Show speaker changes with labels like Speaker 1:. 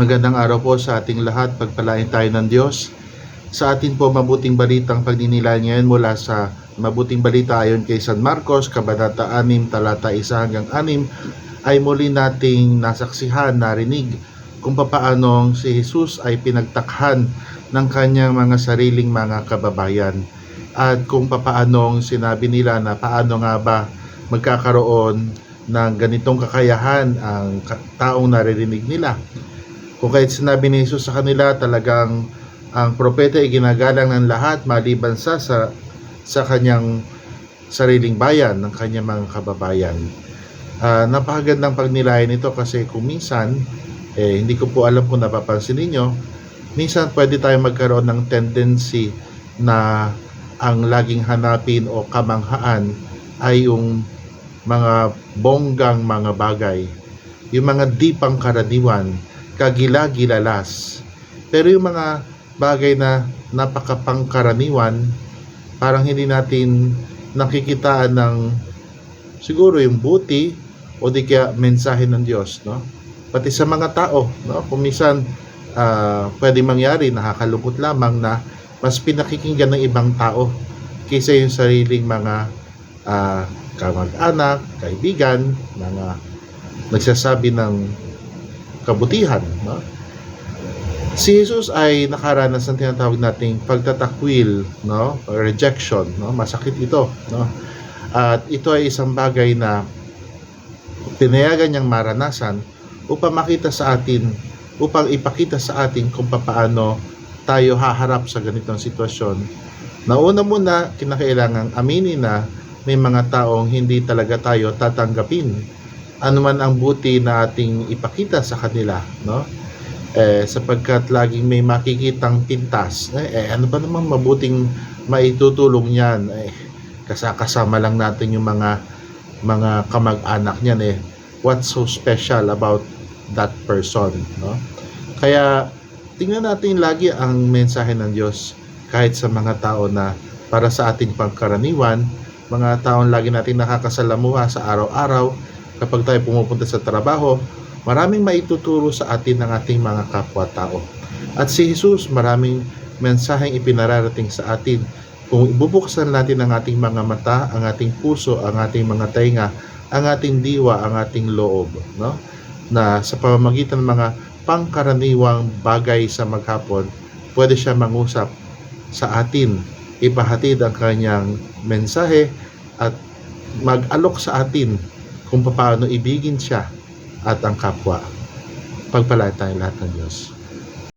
Speaker 1: Magandang araw po sa ating lahat. Pagpalain tayo ng Diyos. Sa atin po mabuting balitang pagninilay ngayon mula sa mabuting balita ayon kay San Marcos, Kabanata 6, talata 1 hanggang 6, ay muli nating nasaksihan, narinig kung papaanong si Jesus ay pinagtakhan ng kanyang mga sariling mga kababayan at kung papaanong sinabi nila na paano nga ba magkakaroon ng ganitong kakayahan ang taong naririnig nila. Kung kahit sinabi ni Jesus sa kanila talagang ang propeta ay ginagalang ng lahat maliban sa sa, sa kanyang sariling bayan, ng kanyang mga kababayan. Ah, napakagandang pagnilayan nito kasi kung minsan, eh, hindi ko po alam kung napapansin ninyo, minsan pwede tayo magkaroon ng tendency na ang laging hanapin o kamanghaan ay yung mga bonggang mga bagay, yung mga di pangkaraniwan, kagila-gilalas. Pero yung mga bagay na napakapangkaraniwan, parang hindi natin nakikitaan ng siguro yung buti o di kaya mensahe ng Diyos, no? Pati sa mga tao, no? Kung minsan ah, pwede mangyari, nakakalungkot lamang na mas pinakikinggan ng ibang tao kaysa yung sariling mga ah, kamag-anak, kaibigan, mga nagsasabi ng kabutihan. No? Si Jesus ay nakaranas ng tinatawag nating pagtatakwil, no? or rejection. No? Masakit ito. No? At ito ay isang bagay na pinayagan niyang maranasan upang makita sa atin, upang ipakita sa atin kung paano tayo haharap sa ganitong sitwasyon. Nauna muna, kinakailangang aminin na may mga taong hindi talaga tayo tatanggapin. Ano man ang buti na ating ipakita sa kanila, no? Eh, sapagkat laging may makikitang pintas. Eh, eh, ano ba namang mabuting maitutulong niyan? Eh, kasakasama lang natin yung mga mga kamag-anak niyan eh. What's so special about that person, no? Kaya tingnan natin lagi ang mensahe ng Diyos kahit sa mga tao na para sa ating pangkaraniwan, mga taong lagi nating nakakasalamuha sa araw-araw kapag tayo pumupunta sa trabaho, maraming maituturo sa atin ng ating mga kapwa-tao. At si Jesus, maraming mensaheng ipinararating sa atin. Kung ibubuksan natin ang ating mga mata, ang ating puso, ang ating mga tainga, ang ating diwa, ang ating loob, no? Na sa pamamagitan ng mga pangkaraniwang bagay sa maghapon, pwede siya mangusap sa atin, ipahatid ang kanyang mensahe at mag-alok sa atin kung paano ibigin siya at ang kapwa. Pagpalain tayo lahat ng Diyos.